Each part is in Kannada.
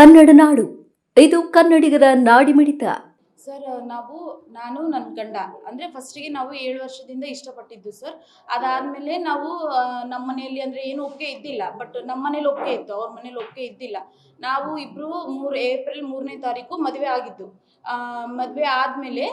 ಕನ್ನಡ ನಾಡು. ಇದು ಕನ್ನಡಿಗರ ನಾಡಿಮಿಡಿತ. ಸರ್, ನಾವು, ನಾನು, ನನ್ನ ಗಂಡ. ಅಂದರೆ ಫಸ್ಟಿಗೆ ನಾವು ಏಳು ವರ್ಷದಿಂದ ಇಷ್ಟಪಟ್ಟಿದ್ದು ಸರ್. ಅದಾದಮೇಲೆ ನಾವು ನಮ್ಮ ಮನೆಯಲ್ಲಿ ಅಂದರೆ ಏನು ಒಪ್ಪಿಗೆ ಇದ್ದಿಲ್ಲ. ಬಟ್ ನಮ್ಮ ಮನೇಲಿ ಒಪ್ಪಿಗೆ ಇತ್ತು. ಅವ್ರ ಮನೇಲಿ ಒಪ್ಪಿಗೆ ಇದ್ದಿಲ್ಲ. ನಾವು ಇಬ್ಬರು ಮೂರು, ಏಪ್ರಿಲ್ ಮೂರನೇ ತಾರೀಕು ಮದುವೆ ಆಗಿದ್ದು. ಮದುವೆ ಆದಮೇಲೆ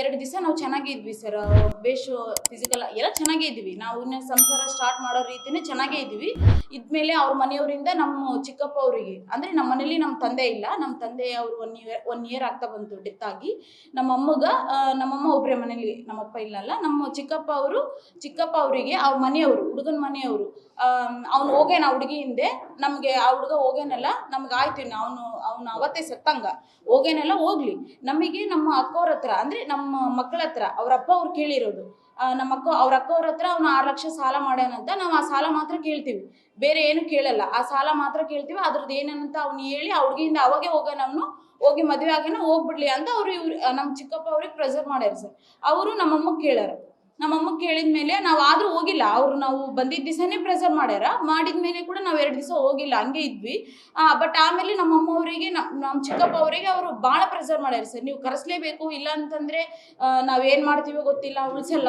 ಎರಡು ದಿವಸ ನಾವು ಚೆನ್ನಾಗೇ ಇದ್ವಿ ಸರ್. ಬೇಷು ಫಿಸಿಕಲ್ ಎಲ್ಲ ಚೆನ್ನಾಗೇ ಇದ್ವಿ. ನಾವು ಸಂಸಾರ ಸ್ಟಾರ್ಟ್ ಮಾಡೋ ರೀತಿನೇ ಚೆನ್ನಾಗೇ ಇದ್ವಿ. ಇದ್ಮೇಲೆ ಅವ್ರ ಮನೆಯವರಿಂದ ನಮ್ಮ ಚಿಕ್ಕಪ್ಪ ಅವರಿಗೆ ಅಂದರೆ ನಮ್ಮ ಮನೇಲಿ ನಮ್ಮ ತಂದೆ ಇಲ್ಲ, ನಮ್ಮ ತಂದೆ ಅವರು ಒನ್ ಇಯರ್ ಒನ್ ಇಯರ್ ಆಗ್ತಾ ಬಂತು ಡೆತ್ ಆಗಿ. ನಮ್ಮ ಅಮ್ಮಗ ನಮ್ಮಮ್ಮ ಒಬ್ಬರೇ ಮನೇಲಿ ನಮ್ಮಪ್ಪ ಇಲ್ಲಲ್ಲ, ನಮ್ಮ ಚಿಕ್ಕಪ್ಪ ಅವರು, ಚಿಕ್ಕಪ್ಪ ಅವರಿಗೆ, ಅವ್ರ ಮನೆಯವರು, ಹುಡುಗನ ಮನೆಯವರು ಅವ್ನು ಹೋಗೇನ ಹುಡುಗಿ ಹಿಂದೆ, ನಮಗೆ ಆ ಹುಡುಗ ಹೋಗೇನಲ್ಲ ನಮ್ಗೆ ಆಯ್ತು ಅವನು ಅವನು ಅವತ್ತೇ ಸತ್ತಂಗ. ಹೋಗೇನೆಲ್ಲ ಹೋಗ್ಲಿ. ನಮಗೆ ನಮ್ಮ ಅಕ್ಕವ್ರ ಹತ್ರ, ಅಂದರೆ ನಮ್ಮ ಮಕ್ಕಳ ಹತ್ರ, ಅವ್ರ ಅವ್ರು ಕೇಳಿರೋದು ನಮ್ಮ ಅಕ್ಕ, ಅವ್ರ ಅಕ್ಕವ್ರ ಹತ್ರ ಅವ್ನು ಆರು ಲಕ್ಷ ಸಾಲ ಮಾಡ್ಯಾನಂತ ನಾವು ಆ ಸಾಲ ಮಾತ್ರ ಕೇಳ್ತೀವಿ. ಬೇರೆ ಏನು ಕೇಳಲ್ಲ, ಆ ಸಾಲ ಮಾತ್ರ ಕೇಳ್ತೀವಿ ಅದ್ರದ್ದು ಏನಂತ ಅವ್ನು ಹೇಳಿ ಆ ಹುಡುಗಿಯಿಂದ ಅವಾಗೆ ಹೋಗೋಣ ಅವನು ಹೋಗಿ ಮದುವೆ ಆಗೇನ ಹೋಗ್ಬಿಡ್ಲಿ ಅಂತ ಅವ್ರು ಇವ್ರು ನಮ್ಮ ಚಿಕ್ಕಪ್ಪ ಅವ್ರಿಗೆ ಪ್ರೆಸರ್ ಮಾಡ್ಯಾರ ಸರ್. ಅವರು ನಮ್ಮಮ್ಮ ಕೇಳ್ಯಾರ ನಮ್ಮಮ್ಮ ಕೇಳಿದ ಮೇಲೆ ನಾವು ಆದ್ರೂ ಹೋಗಿಲ್ಲ. ಅವ್ರು ನಾವು ಬಂದಿದ್ದ ದಿವಸನೇ ಪ್ರೆಸರ್ ಮಾಡ್ಯಾರ. ಮಾಡಿದ ಮೇಲೆ ಕೂಡ ನಾವು ಎರಡು ದಿವಸ ಹೋಗಿಲ್ಲ. ಹಂಗೆ ಇದ್ವಿ. ಬಟ್ ಆಮೇಲೆ ನಮ್ಮ ಅಮ್ಮ ಅವರಿಗೆ ನಮ್ಮ ಚಿಕ್ಕಪ್ಪ ಅವರಿಗೆ ಅವರು ಭಾಳ ಪ್ರೆಸರ್ ಮಾಡ್ಯಾರ ಸರ್. ನೀವು ಕರೆಸ್ಲೇಬೇಕು ಇಲ್ಲ ಅಂತಂದ್ರೆ ನಾವೇನು ಮಾಡ್ತೀವೋ ಗೊತ್ತಿಲ್ಲ. ಉಳಿಸಲ್ಲ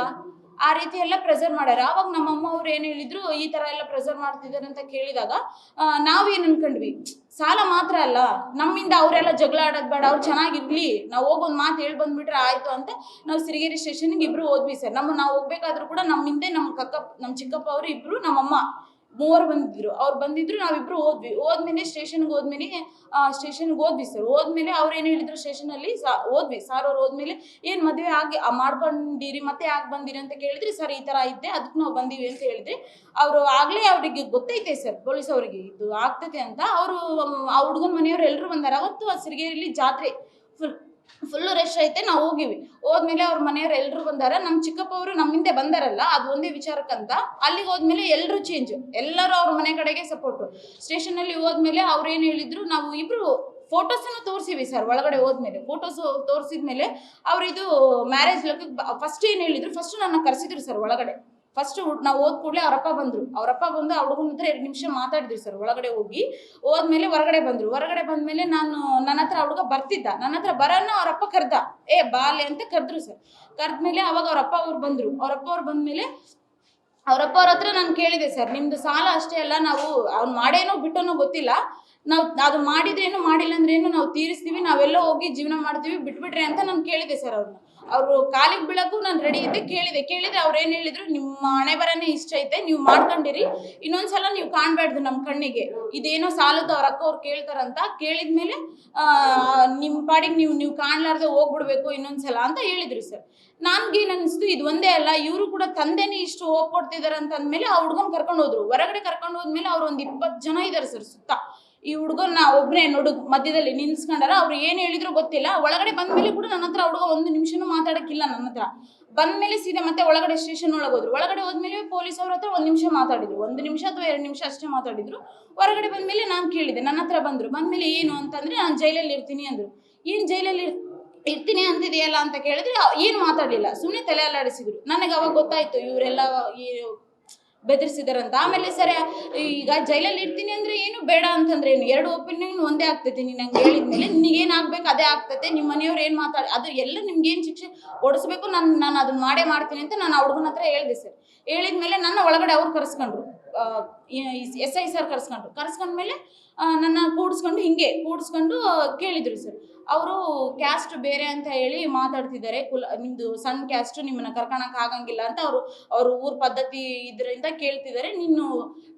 ಆ ರೀತಿ ಎಲ್ಲ ಪ್ರೆಸರ್ ಮಾಡ್ಯಾರ ಅವಾಗ ನಮ್ಮಮ್ಮ ಅವ್ರು ಏನು ಹೇಳಿದ್ರು, ಈ ತರ ಎಲ್ಲ ಪ್ರೆಸರ್ ಮಾಡ್ತಿದ್ದಾರೆ ಅಂತ ಕೇಳಿದಾಗ ನಾವೇನ್ ಅನ್ಕೊಂಡ್ವಿ? ಸಾಲ ಮಾತ್ರ ಅಲ್ಲ, ನಮ್ಮಿಂದ ಅವರೆಲ್ಲ ಜಗಳ ಆಡೋದ್ ಬೇಡ, ಅವ್ರು ಚೆನ್ನಾಗಿರ್ಲಿ, ನಾವು ಹೋಗೊಂದು ಮಾತು ಹೇಳಿ ಬಂದ್ಬಿಟ್ರೆ ಆಯ್ತು ಅಂತ ನಾವು ಸಿರಿಗೇರಿ ಸ್ಟೇಷನ್ಗೆ ಇಬ್ರು ಹೋದ್ವಿ ಸರ್. ನಮ್ಮ ನಾವು ಹೋಗ್ಬೇಕಾದ್ರೂ ಕೂಡ ನಮ್ಮಿಂದೆ ನಮ್ಮ ಕಕ್ಕ, ನಮ್ಮ ಚಿಕ್ಕಪ್ಪ ಅವರು ಇಬ್ರು, ನಮ್ಮಮ್ಮ. ಮೂವರು ಬಂದಿದ್ರು. ಅವ್ರು ಬಂದಿದ್ರು, ನಾವಿಬ್ರು ಹೋದ್ವಿ. ಹೋದ್ಮೇಲೆ ಸ್ಟೇಷನ್ಗೆ ಹೋದ್ಮೇಲೆ ಸ್ಟೇಷನ್ಗೆ ಹೋದ್ವಿ ಸರ್ ಹೋದ್ಮೇಲೆ ಅವ್ರು ಏನು ಹೇಳಿದ್ರು ಸ್ಟೇಷನಲ್ಲಿ ಸಾ, ಹೋದ್ವಿ. ಸರ್ ಅವ್ರು ಹೋದ್ಮೇಲೆ, ಏನು ಮದುವೆ ಆಗಿ ಮಾಡ್ಕೊಂಡಿರಿ, ಮತ್ತೆ ಯಾಕೆ ಬಂದಿರಿ ಅಂತ ಕೇಳಿದ್ರಿ, ಸರ್, ಈ ಥರ ಇದ್ದೆ ಅದಕ್ಕೆ ನಾವು ಬಂದೀವಿ ಅಂತ ಹೇಳಿದ್ರಿ, ಅವರು ಆಗಲೇ ಅವರಿಗೆ ಗೊತ್ತೈತೆ ಸರ್ ಪೊಲೀಸ್ ಅವರಿಗೆ. ಇದು ಆಗ್ತೈತೆ ಅಂತ. ಅವರು, ಆ ಹುಡುಗನ ಮನೆಯವ್ರು ಎಲ್ಲರೂ ಬಂದಾರ. ಅವತ್ತು ಆ ಸಿರಿಗೇರಿಲಿ ಜಾತ್ರೆ. ಫುಲ್ಲು ರಶ್ ಐತೆ, ನಾವು ಹೋಗಿವಿ. ಹೋದ್ಮೇಲೆ ಅವ್ರ ಮನೆಯವ್ರು ಎಲ್ಲರೂ ಬಂದಾರ. ನಮ್ಮ ಚಿಕ್ಕಪ್ಪ ಅವರು ನಮ್ಮಿಂದೆ ಬಂದಾರಲ್ಲ, ಅದು ಒಂದೇ ವಿಚಾರಕ್ಕಂತ. ಅಲ್ಲಿಗೆ ಹೋದ್ಮೇಲೆ ಎಲ್ಲರೂ ಚೇಂಜ್ ಎಲ್ಲರೂ ಅವ್ರ ಮನೆ ಕಡೆಗೆ ಸಪೋರ್ಟು ಸ್ಟೇಷನಲ್ಲಿ ಹೋದ್ಮೇಲೆ ಅವ್ರು ಏನು ಹೇಳಿದ್ರು, ನಾವು ಇಬ್ರು ಫೋಟೋಸನ್ನು ತೋರಿಸಿವಿ ಸರ್ ಒಳಗಡೆ ಹೋದ್ಮೇಲೆ. ಫೋಟೋಸ್ ತೋರಿಸಿದ್ಮೇಲೆ ಅವ್ರು ಇದು ಮ್ಯಾರೇಜ್ ಫಸ್ಟ್ ಏನು ಹೇಳಿದ್ರು ಫಸ್ಟ್ ನನ್ನ ಕರೆಸಿದ್ರು ಸರ್ ಒಳಗಡೆ. ಫಸ್ಟ್ ನಾವು ಓದ್ ಕೂಡಲೇ ಅವರಪ್ಪ ಬಂದ್ರು. ಅವರಪ್ಪ ಬಂದು ಆ ಹುಡುಗನ ಹತ್ರ ಎರಡು ನಿಮಿಷ ಮಾತಾಡಿದ್ರಿ ಸರ್, ಒಳಗಡೆ ಹೋಗಿ. ಹೋದ್ಮೇಲೆ ಹೊರಗಡೆ ಬಂದ್ರು. ಹೊರಗಡೆ ಬಂದ್ಮೇಲೆ ನಾನು ನನ್ನ ಹತ್ರ ಹುಡುಗ ಬರ್ತಿದ್ದ. ನನ್ನ ಹತ್ರ ಬರೋಣ ಅವರಪ್ಪ ಕರ್ದ. ಏ, ಬಾಲೆ ಅಂತ ಕರೆದ್ರು ಸರ್. ಕರೆದ್ಮೇಲೆ ಅವಾಗ ಅವರಪ್ಪ ಅವ್ರು ಬಂದ್ರು. ಅವರಪ್ಪ ಅವ್ರು ಬಂದ್ಮೇಲೆ ಅವರಪ್ಪ ಅವ್ರ ಹತ್ರ ನಾನು ಕೇಳಿದೆ ಸರ್, ನಿಮ್ದು ಸಾಲ ಅಷ್ಟೇ ಅಲ್ಲ, ನಾವು ಅವ್ನು ಮಾಡೇನೋ ಬಿಟ್ಟನೋ ಗೊತ್ತಿಲ್ಲ. ನಾವು ಅದು ಮಾಡಿದ್ರೇನು ಮಾಡಿಲ್ಲ ಅಂದ್ರೇನು ನಾವು ತೀರಿಸ್ತೀವಿ, ನಾವೆಲ್ಲ ಹೋಗಿ ಜೀವನ ಮಾಡ್ತೀವಿ, ಬಿಟ್ಬಿಟ್ರೆ ಅಂತ ನಾನು ಕೇಳಿದೆ ಸರ್ ಅವ್ರನ್ನ ಅವರು ಕಾಲಿಗೆ ಬೀಳಕ್ಕೂ ನಾನು ರೆಡಿ ಇದ್ದೆ, ಕೇಳಿದೆ. ಕೇಳಿದ್ರೆ ಅವ್ರು ಏನು ಹೇಳಿದ್ರು, ನಿಮ್ಮ ಹಣೆ ಬರನೇ ಇಷ್ಟ ಐತೆ, ನೀವು ಮಾಡ್ಕೊಂಡಿರಿ. ಇನ್ನೊಂದ್ಸಲ ನೀವು ಕಾಣ್ಬಾರ್ದು ನಮ್ಮ ಕಣ್ಣಿಗೆ. ಇದೇನೋ ಸಾಲದ ಅವ್ರ ಅಕ್ಕ ಅವ್ರು ಕೇಳ್ತಾರಂತ ಕೇಳಿದ್ಮೇಲೆ ನಿಮ್ಮ ಪಾಡಿಗೆ ನೀವು ನೀವು ಕಾಣ್ಲಾರ್ದೆ ಹೋಗ್ಬಿಡ್ಬೇಕು ಇನ್ನೊಂದ್ಸಲ ಅಂತ ಹೇಳಿದ್ರು ಸರ್. ನನ್ಗೇನು ಅನಿಸ್ತು, ಇದು ಒಂದೇ ಅಲ್ಲ, ಇವರು ಕೂಡ ತಂದೆನೇ ಇಷ್ಟು ಹೋಗ್ ಕೊಡ್ತಿದಾರೆ ಅಂತ ಅಂದ್ಮೇಲೆ ಆ ಹುಡ್ಗನ್ ಕರ್ಕೊಂಡು ಹೋದ್ರು. ಹೊರಗಡೆ ಕರ್ಕೊಂಡು ಹೋದ್ಮೇಲೆ ಅವ್ರು ಒಂದು ಇಪ್ಪತ್ತು ಜನ ಇದ್ದಾರೆ ಸರ್ ಸುತ್ತ. ಈ ಹುಡುಗನ ಒಬ್ಬನೇ ನೋಡು ಮಧ್ಯದಲ್ಲಿ ನಿಲ್ಸ್ಕೊಂಡಾರ ಅವ್ರು ಏನು ಹೇಳಿದ್ರು ಗೊತ್ತಿಲ್ಲ. ಒಳಗಡೆ ಬಂದ್ಮೇಲೆ ಕೂಡ ನನ್ನ ಹತ್ರ ಹುಡುಗ ಒಂದು ನಿಮಿಷನೂ ಮಾತಾಡಕ್ಕಿಲ್ಲ ನನ್ನ ಹತ್ರ. ಬಂದ್ಮೇಲೆ ಸೀದಾ ಮತ್ತೆ ಒಳಗಡೆ ಸ್ಟೇಷನ್ ಒಳಗೆ ಹೋದ್ರು. ಒಳಗಡೆ ಹೋದ್ಮೇಲೆ ಪೊಲೀಸ್ ಅವ್ರ ಹತ್ರ ಒಂದು ನಿಮಿಷ ಮಾತಾಡಿದ್ರು. ಒಂದು ನಿಮಿಷ ಅಥವಾ ಎರಡು ನಿಮಿಷ ಅಷ್ಟೇ ಮಾತಾಡಿದ್ರು. ಹೊರಗಡೆ ಬಂದ್ಮೇಲೆ ನಾನು ಕೇಳಿದೆ. ನನ್ನ ಹತ್ರ ಬಂದರು. ಬಂದ್ಮೇಲೆ ಏನು ಅಂತಂದ್ರೆ ನಾನು ಜೈಲಲ್ಲಿ ಇರ್ತೀನಿ ಅಂದ್ರು. ಏನು ಜೈಲಲ್ಲಿ ಇರ್ತೀನಿ ಅಂತಿದೆಯಲ್ಲ ಅಂತ ಕೇಳಿದ್ರೆ ಏನು ಮಾತಾಡಲಿಲ್ಲ. ಸುಮ್ಮನೆ ತಲೆ ಅಲ್ಲಾಡಿಸಿದ್ರು. ನನಗೆ ಅವಾಗ ಗೊತ್ತಾಯ್ತು, ಇವರೆಲ್ಲ ಬೆದರಿಸಿದಾರಂತ. ಆಮೇಲೆ ಸರಿ, ಈಗ ಜೈಲಲ್ಲಿ ಇರ್ತೀನಿ ಅಂದ್ರೆ ಏನು ಬೇಡ ಅಂತಂದ್ರೆ ಏನು? ಎರಡು ಒಪಿನಿಯನ್ ಒಂದೇ ಆಗ್ತೈತಿ ನೀನು ನಂಗೆ ಹೇಳಿದ್ಮೇಲೆ ನಿನಗೇನು ಆಗ್ಬೇಕು ಅದೇ ಆಗ್ತೈತೆ. ನಿಮ್ಮ ಮನೆಯವ್ರು ಏನು ಮಾತಾಡ, ಅದು ಎಲ್ಲ ನಿಮ್ಗೇನು ಶಿಕ್ಷೆ ಓಡಿಸ್ಬೇಕು ನಾನು ನಾನು ಅದನ್ನ ಮಾಡೇ ಮಾಡ್ತೀನಿ ಅಂತ ನಾನು ಹುಡುಗನ ಹತ್ರ ಹೇಳಿದೆ ಸರ್. ಹೇಳಿದ್ಮೇಲೆ ನನ್ನ ಒಳಗಡೆ ಅವ್ರು ಕರೆಸ್ಕೊಂಡ್ರು. ಎಸ್ ಐ ಸರ್ ಕರೆಸ್ಕೊಂಡ್ರು. ಕರೆಸ್ಕೊಂಡ್ಮೇಲೆ ನನ್ನ ಕೂಡಿಸ್ಕೊಂಡು ಹಿಂಗೆ, ಕೂಡಿಸ್ಕೊಂಡು ಕೇಳಿದ್ರು ಸರ್. ಅವರು ಕ್ಯಾಸ್ಟ್ ಬೇರೆ ಅಂತ ಹೇಳಿ ಮಾತಾಡ್ತಿದ್ದಾರೆ. ಕುಲ ನಿಮ್ಮದು ಸಣ್ಣ ಕ್ಯಾಸ್ಟ್ ನಿಮ್ಮನ್ನ ಕರ್ಕೊಳಕ್ ಆಗಂಗಿಲ್ಲ ಅಂತ ಅವರು ಅವರು ಊರ್ ಪದ್ಧತಿ ಇದರಿಂದ ಕೇಳ್ತಿದ್ದಾರೆ. ನೀನು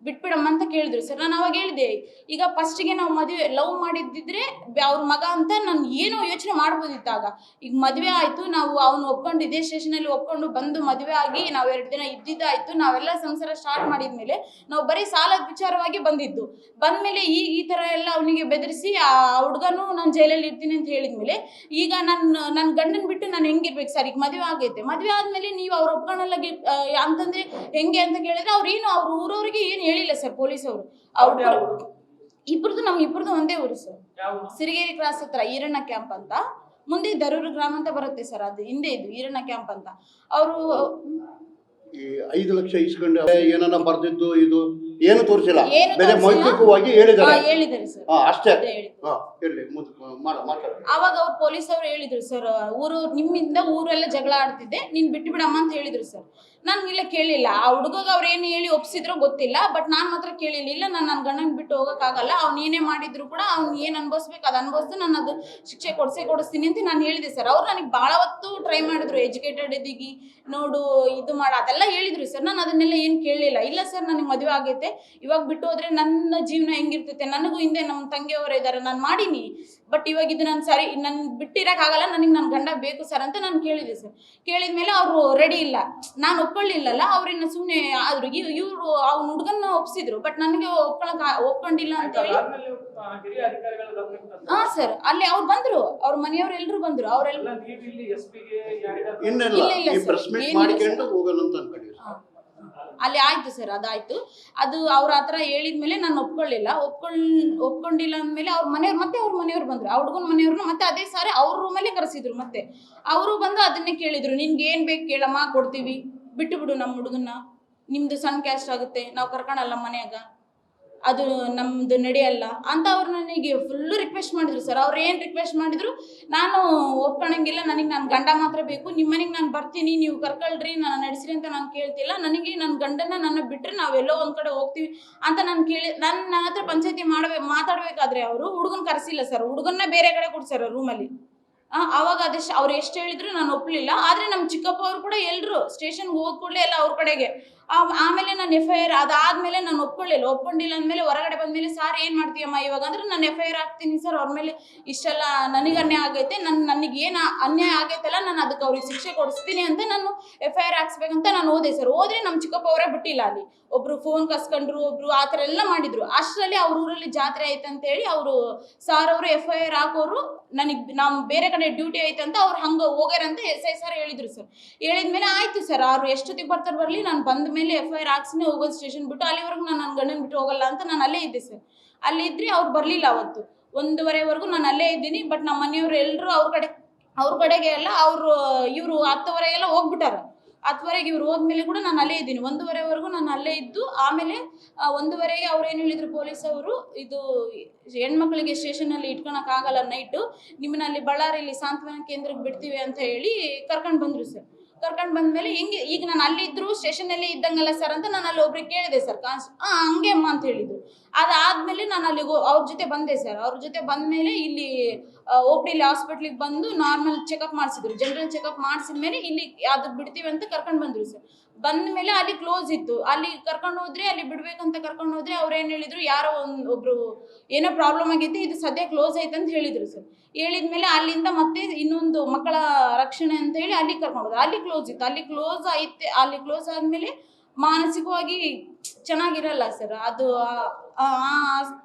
ಬಿಟ್ಬಿಡಮ್ಮ ಅಂತ ಕೇಳಿದ್ರು ಸರ್. ನಾನು ಅವಾಗ ಹೇಳಿದೆ, ಈಗ ಫಸ್ಟಿಗೆ ನಾವು ಮದುವೆ ಲವ್ ಮಾಡಿದ್ದಿದ್ರೆ ಅವ್ರ ಮಗ ಅಂತ ನಾನು ಏನೋ ಯೋಚನೆ ಮಾಡ್ಬೋದಿತ್ತಾಗ. ಈಗ ಮದುವೆ ಆಯಿತು, ನಾವು ಅವನು ಒಪ್ಕೊಂಡು ಇದೇ ಸ್ಟೇಷನಲ್ಲಿ ಒಪ್ಕೊಂಡು ಬಂದು ಮದುವೆ ಆಗಿ ನಾವು ಎರಡು ದಿನ ಇದ್ದಿದ್ದಾಯ್ತು, ನಾವೆಲ್ಲ ಸಂಸಾರ ಸ್ಟಾರ್ಟ್ ಮಾಡಿದ್ಮೇಲೆ ನಾವು ಬರೀ ಸಾಲದ ವಿಚಾರವಾಗಿ ಬಂದಿದ್ದು. ಬಂದ್ಮೇಲೆ ಈಗ ಈ ತರ ಎಲ್ಲ ಅವನಿಗೆ ಬೆದರಿಸಿ ಆ ಹುಡುಗನು ನಾನು ಜೈಲಲ್ಲಿ ಇರ್ತೀನಿ ಅಂತ ಹೇಳಿದ್ಮೇಲೆ ಈಗ ನನ್ನ ನನ್ನ ಗಂಡನ್ ಬಿಟ್ಟು ನಾನು ಹೆಂಗಿರ್ಬೇಕು ಸರ್? ಈಗ ಮದುವೆ ಆಗೈತೆ. ಮದುವೆ ಆದ್ಮೇಲೆ ನೀವು ಅವ್ರ ಒಪ್ಕೊಳ್ಳಲ್ಲ ಅಂತಂದ್ರೆ ಹೆಂಗೆ ಅಂತ ಕೇಳಿದ್ರೆ ಅವ್ರು ಏನು ಅವ್ರ ಊರವ್ರಿಗೆ ಏನು ಹೇಳಿಲ್ಲ ಸರ್ ಪೊಲೀಸ್ ಅವರು. ಅವ್ರು ಇಬ್ರದ್ದು ನಮ್ ಇಬ್ರದ್ದು ಒಂದೇ ಊರು ಸರ್. ಸಿರಿಗೇರಿ ಕ್ರಾಸ್ ಹತ್ರ ಈರಣ್ಣ ಕ್ಯಾಂಪ್ ಅಂತ. ಮುಂದೆ ದರೂರು ಗ್ರಾಮ ಅಂತ ಬರುತ್ತೆ ಸರ್ ಅದು ಹಿಂದೆ ಇದು ಈರಣ್ಣ ಕ್ಯಾಂಪ್ ಅಂತ. ಅವರು ಈ ಐದು ಲಕ್ಷ ಇಸ್ಕೊಂಡು ಏನನ್ನ ಬರ್ದಿದ್ದು ಇದು ಏನು ತೋರಿಸಿಲ್ಲ. ಏನು ಬೇರೆ ತೋರ್ಸಿಲ್ಲ. ಮೌಖಿಕವಾಗಿ ಹಾ, ಹೇಳಿದ್ದಾರೆ ಹೇಳಿದ್ದಾರೆ ಸರ್. ಹಾ ಅಷ್ಟೇ. ಅದೇ ಹಾ ಹೇಳಿ ಮುಂದೆ ಮಾಡ ಮಾತಾಡಿ ಅವಾಗ ಅವ್ರು ಪೊಲೀಸ್ ಅವ್ರು ಹೇಳಿದ್ರು ಸರ್ ಊರು ನಿಮ್ಮಿಂದ ಊರೆಲ್ಲ ಜಗಳ ಆಡ್ತಿದ್ದೆ ನೀನ್ ಬಿಟ್ಟು ಬಿಡಮ್ಮ ಅಂತ ಹೇಳಿದ್ರು ಸರ್. ನಾನು ಇಲ್ಲ ಕೇಳಿಲ್ಲ. ಆ ಹುಡುಗಗ ಅವ್ರು ಏನು ಹೇಳಿ ಒಪ್ಸಿದ್ರೋ ಗೊತ್ತಿಲ್ಲ ಬಟ್ ನಾನು ಮಾತ್ರ ಕೇಳಿಲ್ಲ. ನಾನು ನನ್ನ ಗಂಡನ ಬಿಟ್ಟು ಹೋಗೋಕ್ಕಾಗಲ್ಲ. ಅವ್ನು ಏನೇ ಮಾಡಿದ್ರು ಕೂಡ ಅವ್ನು ಏನು ಅನ್ಭವಿಸ್ಬೇಕು ಅದು ಅನ್ಭವಿಸ್ತು ನಾನು ಅದು ಶಿಕ್ಷೆ ಕೊಡಿಸೇ ಕೊಡಿಸ್ತೀನಿ ಅಂತ ನಾನು ಹೇಳಿದೆ ಸರ್. ಅವ್ರು ನನಗೆ ಭಾಳ ಹೊತ್ತು ಟ್ರೈ ಮಾಡಿದ್ರು. ಎಜುಕೇಟೆಡ್ ಇದೀಗಿ ನೋಡು, ಇದು ಮಾಡ, ಅದೆಲ್ಲ ಹೇಳಿದ್ರು ಸರ್. ನಾನು ಅದನ್ನೆಲ್ಲ ಏನು ಕೇಳಲಿಲ್ಲ ಇಲ್ಲ ಸರ್, ನನಗೆ ಮದುವೆ ಆಗೈತೆ. ಇವಾಗ ಬಿಟ್ಟು ಹೋದ್ರೆ ನನ್ನ ಜೀವನ ಹೆಂಗಿರ್ತೈತೆ? ನನಗೂ ಹಿಂದೆ ನಮ್ಮ ತಂಗಿಯವರು ಇದ್ದಾರೆ ನಾನು ಮಾಡೀನಿ. ಬಟ್ ಇವಾಗ ಇದು ನಾನು ಸರಿ ನನ್ ಬಿಟ್ಟಿರೋಕ್ಕಾಗಲ್ಲ ನನಗೆ ನನ್ನ ಗಂಡ ಬೇಕು ಸರ್ ಅಂತ ನಾನು ಕೇಳಿದೆ ಸರ್ ಕೇಳಿದ ಮೇಲೆ ಅವರು ರೆಡಿ ಇಲ್ಲ. ನಾನು ಒಪ್ಕೊಳ್ಳಿಲ್ಲಲ್ಲ ಅವ್ರನ್ನ ಸುಮ್ಮನೆ ಆದ್ರು ಇವರು ಅವ್ನ ಹುಡುಗನ್ನ ಒಪ್ಸಿದ್ರು ಬಟ್ ನನಗೆ ಒಪ್ಕೊಳಕ್ ಒಪ್ಕೊಂಡಿಲ್ಲ ಅಂತ ಹೇಳಿ. ಹಾ ಸರ್ ಅಲ್ಲಿ ಅವ್ರು ಬಂದ್ರು ಅವ್ರ ಮನೆಯವ್ರು ಎಲ್ರು ಬಂದ್ರು ಅವರೆಲ್ಲ ಇಲ್ಲಿ ಇಲ್ಲ, ಸರ್. ಏನಿಲ್ಲ ಸರ್. ಹೋಗೋಣ ಅಂತ ಅನ್ಕೊಂಡಿವಿ ಅಲ್ಲಿ ಆಯ್ತು ಸರ್, ಅದಾಯ್ತು. ಅದು ಅವ್ರ ಹತ್ರ ಹೇಳಿದ್ಮೇಲೆ ನಾನು ಒಪ್ಕೊಳ್ಳಿಲ್ಲ. ಒಪ್ಕೊಂಡ್ ಒಪ್ಕೊಂಡಿಲ್ಲ ಅಂದ್ಮೇಲೆ ಅವ್ರ ಮನೆಯವ್ರು, ಮತ್ತೆ ಅವ್ರ ಮನೆಯವ್ರು ಬಂದ್ರು. ಆ ಹುಡುಗನ ಮನೆಯವ್ರನ್ನ ಮತ್ತೆ ಅದೇ ಸಾರಿ ಅವ್ರ ರೂಮಲ್ಲೇ ಕರೆಸಿದ್ರು ಮತ್ತೆ. ಅವರು ಬಂದು ಅದನ್ನೇ ಕೇಳಿದ್ರು, ನಿನ್ಗೆ ಏನ್ ಬೇಕು ಕೇಳಮ್ಮ, ಕೊಡ್ತೀವಿ. ಬಿಟ್ಟು ಬಿಡು ನಮ್ಮ ಹುಡುಗನ್ನ. ನಿಮ್ದು ಸಣ್ಣ ಕ್ಯಾಸ್ಟ್ ಆಗುತ್ತೆ. ನಾವು ಕರ್ಕೊಳಲ್ಲ ಮನ್ಯಾಗ. ಅದು ನಮ್ದು ನಡೆಯಲ್ಲ ಅಂತ ಅವ್ರು ನನಗೆ ಫುಲ್ಲು ರಿಕ್ವೆಸ್ಟ್ ಮಾಡಿದ್ರು ಸರ್ ಅವ್ರು ಏನು ರಿಕ್ವೆಸ್ಟ್ ಮಾಡಿದ್ರು? ನಾನು ಒಪ್ಕೊಳಂಗಿಲ್ಲ, ನನಗೆ ನನ್ನ ಗಂಡ ಮಾತ್ರ ಬೇಕು. ನಿಮ್ಮ ಮನೆಗೆ ನಾನು ಬರ್ತೀನಿ, ನೀವು ಕರ್ಕೊಳ್ರಿ, ನಾನು ನಡೆಸ್ರಿ ಅಂತ ನಾನು ಕೇಳ್ತಿಲ್ಲ. ನನಗೆ ನನ್ನ ಗಂಡನ ನನ್ನ ಬಿಟ್ಟರೆ ನಾವೆಲ್ಲೋ ಒಂದು ಕಡೆ ಹೋಗ್ತೀವಿ ಅಂತ ನಾನು ಕೇಳಿ ನನ್ನ ನನ್ನ ಹತ್ರ ಪಂಚಾಯತಿ ಮಾಡಬೇಕು ಮಾತಾಡಬೇಕಾದ್ರೆ ಅವರು ಹುಡುಗನ ಕರೆಸಿಲ್ಲ ಸರ್ ಹುಡುಗನ್ನ ಬೇರೆ ಕಡೆ ಕೊಡ್ಸಾರ ರೂಮಲ್ಲಿ ಆವಾಗ ಅದೆಷ್ಟು ಅವ್ರು ಎಷ್ಟು ಹೇಳಿದ್ರು ನಾನು ಒಪ್ಪಲಿಲ್ಲ ಆದರೆ ನಮ್ಮ ಚಿಕ್ಕಪ್ಪ ಅವರು ಕೂಡ ಎಲ್ಲರೂ ಸ್ಟೇಷನ್ಗೆ ಹೋದ ಕೂಡಲೇ ಎಲ್ಲ ಅವ್ರ ಕಡೆಗೆ. ಆಮೇಲೆ ನಾನು ಎಫ್ ಐ ಆರ್ ಅದಾದ್ಮೇಲೆ ನಾನು ಒಪ್ಕೊಳ್ಳಿಲ್ಲ. ಒಪ್ಕೊಂಡಿಲ್ಲ ಅಂದ್ಮೇಲೆ ಹೊರಗಡೆ ಬಂದ್ಮೇಲೆ, ಸಾರ್ ಏನು ಮಾಡ್ತೀಯಮ್ಮ ಇವಾಗ? ಅಂದ್ರೆ ನಾನು ಎಫ್ ಐ ಆರ್ ಹಾಕ್ತೀನಿ ಸರ್. ಅವ್ರ ಮೇಲೆ ಇಷ್ಟೆಲ್ಲ ನನಗೆ ಅನ್ಯಾಯ ಆಗೈತೆ. ನನ್ನ ನನಗೆ ಏನು ಅನ್ಯಾಯ ಆಗೈತಲ್ಲ, ನಾನು ಅದಕ್ಕೆ ಅವ್ರಿಗೆ ಶಿಕ್ಷೆ ಕೊಡಿಸ್ತೀನಿ ಅಂತ ನಾನು ಎಫ್ ಐ ಆರ್ ಹಾಕ್ಸ್ಬೇಕಂತ ನಾನು ಓದೆ ಸರ್. ಹೋದ್ರೆ ನಮ್ಮ ಚಿಕ್ಕಪ್ಪ ಅವರೇ ಬಿಟ್ಟಿಲ್ಲ ಅಲ್ಲಿ. ಒಬ್ರು ಫೋನ್ ಕಸ್ಕೊಂಡ್ರು, ಒಬ್ರು ಆ ಥರ ಎಲ್ಲ ಮಾಡಿದ್ರು. ಅಷ್ಟರಲ್ಲಿ ಅವ್ರ ಊರಲ್ಲಿ ಜಾತ್ರೆ ಆಯ್ತು ಅಂತ ಹೇಳಿ ಅವರು ಸಾರ್ ಅವರು ಎಫ್ ಐ ಆರ್ ಹಾಕೋರು, ನನಗೆ ನಾವು ಬೇರೆ ಕಡೆ ಡ್ಯೂಟಿ ಅಂತ ಅವ್ರು ಹಂಗೆ ಹೋಗ್ಯಾರಂತ ಎಸ್ ಐ ಸರ್ ಹೇಳಿದ್ರು ಸರ್ ಹೇಳಿದ್ಮೇಲೆ ಆಯ್ತು ಸರ್ ಅವ್ರು ಎಷ್ಟೊತ್ತಿಗೆ ಬರ್ತಾರೆ ಬರಲಿ, ನಾನು ಬಂದ ಮೇಲೆ ಎಫ್ ಐ ಆರ್ ಹಾಕ್ಸಿನೇ ಹೋಗೋದು ಸ್ಟೇಷನ್ ಬಿಟ್ಟು ಅಲ್ಲಿವರೆಗೂ ನಾನು ನನ್ನ ಗಂಡನ ಬಿಟ್ಟು ಹೋಗಲ್ಲ ಅಂತ ನಾನು ಅಲ್ಲೇ ಇದ್ದೆ ಸರ್ ಅಲ್ಲಿ ಇದ್ರೆ ಅವ್ರು ಬರಲಿಲ್ಲ ಅವತ್ತು. ಒಂದೂವರೆವರೆಗೂ ನಾನು ಅಲ್ಲೇ ಇದ್ದೀನಿ ಬಟ್ ನಮ್ಮ ಮನೆಯವರು ಎಲ್ಲರೂ ಅವ್ರ ಕಡೆ, ಅವ್ರ ಕಡೆಗೆ ಎಲ್ಲ ಅವರು, ಇವರು ಹತ್ತುವರೆಗೆಲ್ಲ ಹೋಗ್ಬಿಟ್ಟಾರ. ಹತ್ತುವರೆಗೆ ಇವ್ರು ಹೋದ್ಮೇಲೆ ಕೂಡ ನಾನು ಅಲ್ಲೇ ಇದ್ದೀನಿ. ಒಂದೂವರೆವರೆಗೂ ನಾನು ಅಲ್ಲೇ ಇದ್ದು, ಆಮೇಲೆ ಒಂದೂವರೆಗೆ ಅವ್ರು ಏನು ಹೇಳಿದ್ರು ಪೊಲೀಸ್ ಅವರು, ಇದು ಹೆಣ್ಮಕ್ಳಿಗೆ ಸ್ಟೇಷನಲ್ಲಿ ಇಟ್ಕೊಳಕ್ಕಾಗಲ್ಲ ನೈಟು ನಿಮ್ಮನ್ನ ಅಲ್ಲಿ ಬಳ್ಳಾರಿಲಿ ಸಾಂತ್ವನ ಕೇಂದ್ರಕ್ಕೆ ಬಿಡ್ತೀವಿ ಅಂತ ಹೇಳಿ ಕರ್ಕೊಂಡು ಬಂದರು ಸರ್. ಕರ್ಕೊಂಡು ಬಂದ್ಮೇಲೆ ಹೆಂಗೆ, ಈಗ ನಾನು ಅಲ್ಲಿದ್ದರು ಸ್ಟೇಷನಲ್ಲಿ ಇದ್ದಂಗಲ್ಲ ಸರ್ ಅಂತ ನಾನು ಅಲ್ಲಿ ಒಬ್ರಿಗೆ ಕೇಳಿದೆ ಸರ್ ಕಾನ್ಸ್ ಹಂಗೆ ಅಮ್ಮ ಅಂತ ಹೇಳಿದ್ರು. ಅದಾದಮೇಲೆ ನಾನು ಅಲ್ಲಿಗೆ ಅವ್ರ ಜೊತೆ ಬಂದೆ ಸರ್ ಅವ್ರ ಜೊತೆ ಬಂದಮೇಲೆ ಇಲ್ಲಿ ಓಪಡಿಲಿ ಹಾಸ್ಪಿಟ್ಲಿಗೆ ಬಂದು ನಾರ್ಮಲ್ ಚೆಕಪ್ ಮಾಡಿಸಿದ್ರು. ಜನರಲ್ ಚೆಕಪ್ ಮಾಡಿಸಿದ ಮೇಲೆ ಇಲ್ಲಿ ಅದು ಬಿಡ್ತೀವಿ ಅಂತ ಕರ್ಕೊಂಡು ಬಂದರು ಸರ್ ಬಂದ ಮೇಲೆ ಅಲ್ಲಿ ಕ್ಲೋಸ್ ಇತ್ತು. ಅಲ್ಲಿ ಕರ್ಕೊಂಡು ಹೋದ್ರೆ, ಅಲ್ಲಿ ಬಿಡ್ಬೇಕಂತ ಕರ್ಕೊಂಡು ಹೋದ್ರೆ ಅವ್ರು ಏನು ಹೇಳಿದ್ರು, ಯಾರೋ ಒಂದು, ಒಬ್ರು ಏನೋ ಪ್ರಾಬ್ಲಮ್ ಆಗೈತಿ ಇದು ಸದ್ಯ ಕ್ಲೋಸ್ ಐತೆ ಅಂತ ಹೇಳಿದ್ರು ಸರ್ ಹೇಳಿದ್ಮೇಲೆ ಅಲ್ಲಿಂದ ಮತ್ತೆ ಇನ್ನೊಂದು ಮಕ್ಕಳ ರಕ್ಷಣೆ ಅಂತ ಹೇಳಿ ಅಲ್ಲಿ ಕರ್ಕೊಂಡು ಅಲ್ಲಿ ಕ್ಲೋಸ್ ಇತ್ತು. ಅಲ್ಲಿ ಕ್ಲೋಸ್ ಐತೆ ಅಲ್ಲಿ ಕ್ಲೋಸ್ ಆದಮೇಲೆ ಮಾನಸಿಕವಾಗಿ ಚೆನ್ನಾಗಿರಲ್ಲ ಸರ್ ಅದು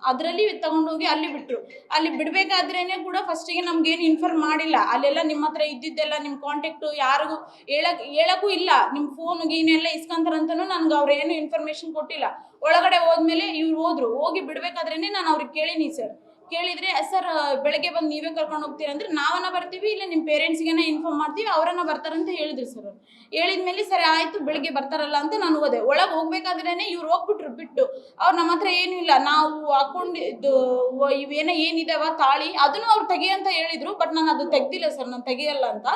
ಅದರಲ್ಲಿ ತಗೊಂಡೋಗಿ ಅಲ್ಲಿ ಬಿಟ್ಟರು ಅಲ್ಲಿ ಬಿಡಬೇಕಾದ್ರೇನೆ ಕೂಡ ಫಸ್ಟಿಗೆ ನಮ್ಗೇನು ಇನ್ಫಾರ್ಮ್ ಮಾಡಿಲ್ಲ. ಅಲ್ಲೆಲ್ಲ ನಿಮ್ಮ ಹತ್ರ ಇದ್ದಿದ್ದೆಲ್ಲ ನಿಮ್ಮ ಕಾಂಟ್ಯಾಕ್ಟು ಯಾರಿಗೂ ಹೇಳಕ್, ಹೇಳಕ್ಕೂ ಇಲ್ಲ. ನಿಮ್ಮ ಫೋನ್ ಗೀನೆಲ್ಲ ಇಸ್ಕೊಂತಾರಂತನೂ ನನ್ಗೆ ಅವ್ರು ಏನು ಇನ್ಫಾರ್ಮೇಶನ್ ಕೊಟ್ಟಿಲ್ಲ. ಒಳಗಡೆ ಹೋದ್ಮೇಲೆ ಇವ್ರು ಹೋದ್ರು. ಹೋಗಿ ಬಿಡ್ಬೇಕಾದ್ರೇನೆ ನಾನು ಅವ್ರಿಗೆ ಕೇಳಿನಿ ಸರ್. ಕೇಳಿದ್ರೆ ಸರ್ ಬೆಳಗ್ಗೆ ಬಂದು ನೀವೇ ಕರ್ಕೊಂಡು ಹೋಗ್ತೀರಾ? ಅಂದ್ರೆ, ನಾವನ್ನ ಬರ್ತೀವಿ, ಇಲ್ಲ ನಿಮ್ಮ ಪೇರೆಂಟ್ಸ್ಗೆನ ಇನ್ಫಾರ್ಮ್ ಮಾಡ್ತೀವಿ, ಅವರನ್ನ ಬರ್ತಾರಂತ ಹೇಳಿದ್ರು ಸರ್ ಹೇಳಿದ್ಮೇಲೆ, ಸರಿ, ಆಯ್ತು, ಬೆಳಗ್ಗೆ ಬರ್ತಾರಲ್ಲ ಅಂತ ನಾನು ಹೋದೆ. ಒಳಗೆ ಹೋಗ್ಬೇಕಾದ್ರೇನೆ ಇವ್ರು ಹೋಗ್ಬಿಟ್ರು ಬಿಟ್ಟು, ಅವ್ರು ನಮ್ಮ ಹತ್ರ ಏನೂ ಇಲ್ಲ. ನಾವು ಹಾಕೊಂಡಿದ್ದು ಇವೇನ ಏನಿದಾವ, ತಾಳಿ, ಅದನ್ನು ಅವ್ರು ತೆಗಿ ಅಂತ ಹೇಳಿದ್ರು, ಬಟ್ ನಾನು ಅದು ತೆಗ್ದಿಲ್ಲ ಸರ್, ನಾನು ತೆಗಿಯಲ್ಲ ಅಂತ.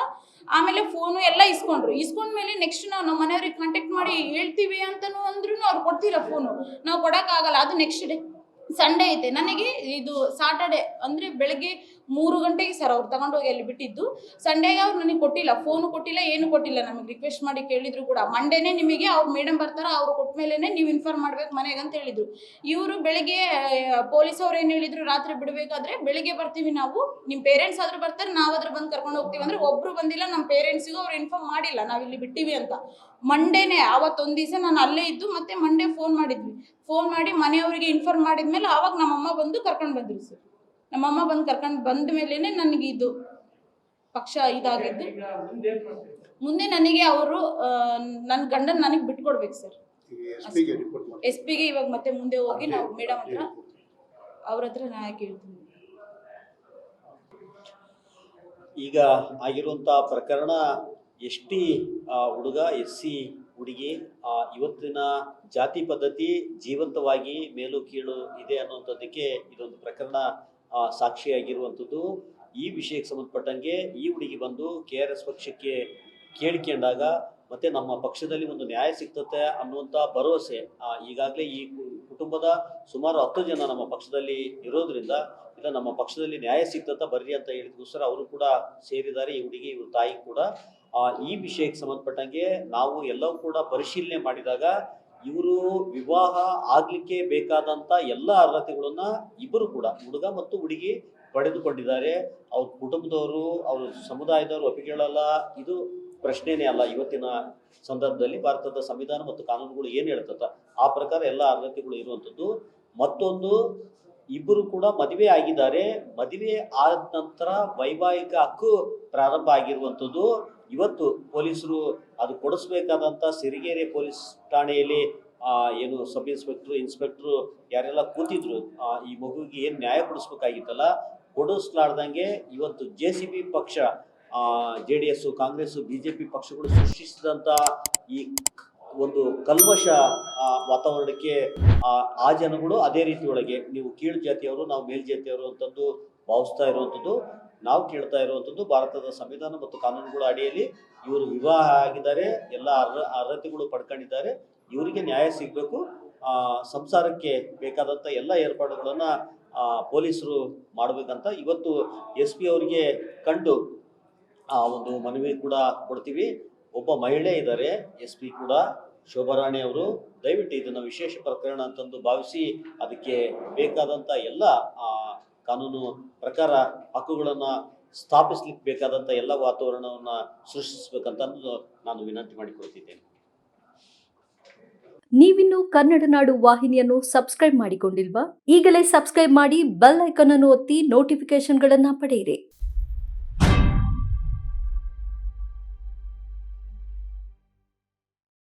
ಆಮೇಲೆ ಫೋನು ಎಲ್ಲ ಇಸ್ಕೊಂಡ್ರು. ಇಸ್ಕೊಂಡ್ಮೇಲೆ ನೆಕ್ಸ್ಟ್ ನಾವು ನಮ್ಮ ಮನೆಯವ್ರಿಗೆ ಕಾಂಟ್ಯಾಕ್ಟ್ ಮಾಡಿ ಹೇಳ್ತೀವಿ ಅಂತನೂ ಅಂದ್ರೂ ಅವ್ರು ಕೊಡ್ತಿಲ್ಲ ಫೋನು ನಾವು ಕೊಡೋಕ್ಕಾಗಲ್ಲ, ಅದು ನೆಕ್ಸ್ಟ್ ಡೇ ಸಂಡೇ ಐತೆ. ನನಗೆ ಇದು ಸಾಟರ್ಡೆ ಅಂದ್ರೆ ಬೆಳಗ್ಗೆ ಮೂರು ಗಂಟೆಗೆ ಸರ್ ಅವ್ರು ತಗೊಂಡೋಗಿ ಅಲ್ಲಿ ಬಿಟ್ಟಿದ್ದು. ಸಂಡೇಗೆ ಅವ್ರು ನನಗೆ ಕೊಟ್ಟಿಲ್ಲ ಫೋನು ಕೊಟ್ಟಿಲ್ಲ, ಏನು ಕೊಟ್ಟಿಲ್ಲ ನಮಗೆ ರಿಕ್ವೆಸ್ಟ್ ಮಾಡಿ ಕೇಳಿದ್ರು ಕೂಡ. ಮಂಡೇನೆ ನಿಮಗೆ ಅವ್ರು ಮೇಡಮ್ ಬರ್ತಾರ, ಅವ್ರು ಕೊಟ್ಟ ನೀವು ಇನ್ಫಾರ್ಮ್ ಮಾಡ್ಬೇಕು ಮನೆಗೆ ಅಂತ ಹೇಳಿದ್ರು. ಇವರು ಬೆಳಿಗ್ಗೆ ಪೊಲೀಸ್ ಅವ್ರು ಏನು ಹೇಳಿದ್ರು, ರಾತ್ರಿ ಬಿಡಬೇಕಾದ್ರೆ ಬೆಳಿಗ್ಗೆ ಬರ್ತೀವಿ ನಾವು. ನಿಮ್ಮ ಪೇರೆಂಟ್ಸ್ ಆದ್ರೂ ಬರ್ತಾರೆ, ನಾವಾದ್ರೂ ಬಂದು ಕರ್ಕೊಂಡು ಹೋಗ್ತೀವಿ. ಅಂದ್ರೆ ಒಬ್ರು ಬಂದಿಲ್ಲ ನಮ್ಮ ಪೇರೆಂಟ್ಸಿಗೂ ಅವ್ರು ಇನ್ಫಾರ್ಮ್ ಮಾಡಿಲ್ಲ, ನಾವು ಇಲ್ಲಿ ಬಿಟ್ಟಿವಿ ಅಂತ. ಮಂಡೇನೆ ಅವತ್ತೊಂದು ದಿವಸ ನಾನು ಅಲ್ಲೇ ಇದ್ದು ಮತ್ತೆ ಮಂಡೇ ಫೋನ್ ಮಾಡಿದ್ವಿ. ಫೋನ್ ಮಾಡಿ ಮನೆಯವರಿಗೆ ಇನ್ಫಾರ್ಮ್ ಮಾಡಿದ್ಮೇಲೆ ಆವಾಗ ನಮ್ಮಮ್ಮ ಬಂದು ಕರ್ಕೊಂಡು ಬಂದ್ರು ಸರ್. ನಮ್ಮಮ್ಮ ಬಂದು ಕರ್ಕೊಂಡು ಬಂದ ಮೇಲೇನೆ ನನಗೆ ಇದು ಪಕ್ಷ ಇದಾಗಿದ್ದು. ಮುಂದೆ ನನಗೆ ಅವರು ನನ್ನ ಗಂಡನ ನನಗೆ ಬಿಟ್ಕೊಡ್ಬೇಕು ಸರ್. ಎಸ್ ಪಿಗೆ ಇವಾಗ ಮತ್ತೆ ಮುಂದೆ ಹೋಗಿ ನಾವು ಮೇಡಮ್ ಹತ್ರ ಅವ್ರ ಹತ್ರ ನಾನು ಕೇಳ್ತೀನಿ. ಈಗ ಆಗಿರುವಂಥ ಪ್ರಕರಣ ಎಸ್ ಟಿ ಹುಡುಗ ಎಸ್ ಸಿ ಹುಡುಗಿ ಆ, ಇವತ್ತಿನ ಜಾತಿ ಪದ್ಧತಿ ಜೀವಂತವಾಗಿ ಮೇಲು ಕೀಳು ಇದೆ ಅನ್ನುವಂಥದ್ದಕ್ಕೆ ಇದೊಂದು ಪ್ರಕರಣ ಸಾಕ್ಷಿಯಾಗಿರುವಂಥದ್ದು ಈ ವಿಷಯಕ್ಕೆ ಸಂಬಂಧಪಟ್ಟಂಗೆ ಈ ಹುಡುಗಿ ಬಂದು ಕೆ ಆರ್ ಎಸ್ ಪಕ್ಷಕ್ಕೆ ಕೇಳಿಕೊಂಡಾಗ ಮತ್ತೆ ನಮ್ಮ ಪಕ್ಷದಲ್ಲಿ ಒಂದು ನ್ಯಾಯ ಸಿಗ್ತತೆ ಅನ್ನುವಂಥ ಭರವಸೆ ಈಗಾಗಲೇ ಈ ಕುಟುಂಬದ ಸುಮಾರು ಹತ್ತು ಜನ ನಮ್ಮ ಪಕ್ಷದಲ್ಲಿ ಇರೋದ್ರಿಂದ ಇಲ್ಲ, ನಮ್ಮ ಪಕ್ಷದಲ್ಲಿ ನ್ಯಾಯ ಸಿಗ್ತತ ಬರ್ರಿ ಅಂತ ಹೇಳಿದ್ರೆ ಅವರು ಕೂಡ ಸೇರಿದ್ದಾರೆ, ಈ ಹುಡುಗಿ, ಇವ್ರ ತಾಯಿ ಕೂಡ. ಈ ವಿಷಯಕ್ಕೆ ಸಂಬಂಧಪಟ್ಟಂಗೆ ನಾವು ಎಲ್ಲವೂ ಕೂಡ ಪರಿಶೀಲನೆ ಮಾಡಿದಾಗ ಇವರು ವಿವಾಹ ಆಗ್ಲಿಕ್ಕೆ ಬೇಕಾದಂತ ಎಲ್ಲ ಅರ್ಹತೆಗಳನ್ನ ಇಬ್ಬರು ಕೂಡ, ಹುಡುಗ ಮತ್ತು ಹುಡುಗಿ ಪಡೆದುಕೊಂಡಿದ್ದಾರೆ. ಅವ್ರ ಕುಟುಂಬದವರು, ಅವ್ರ ಸಮುದಾಯದವರು ಒಪ್ಪಿಗೆಗಳಲ್ಲ ಇದು ಪ್ರಶ್ನೆನೇ ಅಲ್ಲ. ಇವತ್ತಿನ ಸಂದರ್ಭದಲ್ಲಿ ಭಾರತದ ಸಂವಿಧಾನ ಮತ್ತು ಕಾನೂನುಗಳು ಏನು ಹೇಳ್ತದ, ಆ ಪ್ರಕಾರ ಎಲ್ಲ ಅರ್ಹತೆಗಳು ಇರುವಂಥದ್ದು ಮತ್ತೊಂದು, ಇಬ್ಬರು ಕೂಡ ಮದುವೆ ಆಗಿದ್ದಾರೆ. ಮದುವೆ ಆದ ನಂತರ ವೈವಾಹಿಕ ಹಕ್ಕು ಪ್ರಾರಂಭ ಆಗಿರುವಂಥದ್ದು ಇವತ್ತು ಪೊಲೀಸರು ಅದು ಕೊಡಿಸ್ಬೇಕಾದಂಥ ಸಿರಿಗೆರೆ ಪೊಲೀಸ್ ಠಾಣೆಯಲ್ಲಿ ಏನು ಸಬ್ ಇನ್ಸ್ಪೆಕ್ಟ್ರು ಇನ್ಸ್ಪೆಕ್ಟ್ರು ಯಾರೆಲ್ಲ ಕೂತಿದ್ರು ಈ ಮಗುವಿಗೆ ಏನು ನ್ಯಾಯ ಕೊಡಿಸ್ಬೇಕಾಗಿತ್ತಲ್ಲ ಕೊಡಿಸ್ಲಾರ್ದಂಗೆ ಇವತ್ತು ಜೆ ಸಿ ಬಿ ಪಕ್ಷ J D S Congress B J P ಪಕ್ಷಗಳು ಸೃಷ್ಟಿಸಿದಂಥ ಈ ಒಂದು ಕಲ್ಮಶ ವಾತಾವರಣಕ್ಕೆ ಆ, ಜನಗಳು ಅದೇ ರೀತಿ ಒಳಗೆ ನೀವು ಕೀಳು ಜಾತಿಯವರು ನಾವು ಮೇಲ್ಜಾತಿಯವರು ಅಂತಂದು ಭಾವಿಸ್ತಾ ಇರುವಂಥದ್ದು ನಾವು ಕೇಳ್ತಾ ಇರುವಂಥದ್ದು ಭಾರತದ ಸಂವಿಧಾನ ಮತ್ತು ಕಾನೂನುಗಳ ಅಡಿಯಲ್ಲಿ ಇವರು ವಿವಾಹ ಆಗಿದ್ದಾರೆ, ಎಲ್ಲ ಅರ್ಹ, ಅರ್ಹತೆಗಳು ಪಡ್ಕೊಂಡಿದ್ದಾರೆ, ಇವರಿಗೆ ನ್ಯಾಯ ಸಿಗಬೇಕು. ಸಂಸಾರಕ್ಕೆ ಬೇಕಾದಂಥ ಎಲ್ಲ ಏರ್ಪಾಡುಗಳನ್ನು ಪೊಲೀಸರು ಮಾಡಬೇಕಂತ ಇವತ್ತು ಎಸ್ ಪಿ ಅವರಿಗೆ ಕಂಡು, ಆ, ಒಂದು ಮನವಿ ಕೂಡ ಕೊಡ್ತೀವಿ. ಒಬ್ಬ ಮಹಿಳೆ ಇದ್ದಾರೆ, ಎಸ್ ಪಿ ಕೂಡ, ಶೋಭಾರಾಣಿ ಅವರು. ದಯವಿಟ್ಟು ಇದನ್ನು ವಿಶೇಷ ಪ್ರಕರಣ ಅಂತಂದು ಭಾವಿಸಿ ಅದಕ್ಕೆ ಬೇಕಾದಂಥ ಎಲ್ಲ ಕಾನೂನು ಪ್ರಕಾರ ಹಕ್ಕುಗಳನ್ನು ಸ್ಥಾಪಿಸ್ಲಿಕ್ಕೆ ಬೇಕಾದಂಥ ಎಲ್ಲ ವಾತಾವರಣವನ್ನು ಸೃಷ್ಟಿಸಬೇಕಂತ ನಾನು ವಿನಂತಿ ಮಾಡಿಕೊಳ್ತಿದ್ದೇನೆ. ನೀವಿನ್ನು ಕನ್ನಡ ನಾಡು ವಾಹಿನಿಯನ್ನು ಸಬ್ಸ್ಕ್ರೈಬ್ ಮಾಡಿಕೊಂಡಿಲ್ವಾ? ಈಗಲೇ ಸಬ್ಸ್ಕ್ರೈಬ್ ಮಾಡಿ ಬೆಲ್ ಐಕಾನ್ ಅನ್ನು ಒತ್ತಿ ನೋಟಿಫಿಕೇಶನ್ಗಳನ್ನು ಪಡೆಯಿರಿ.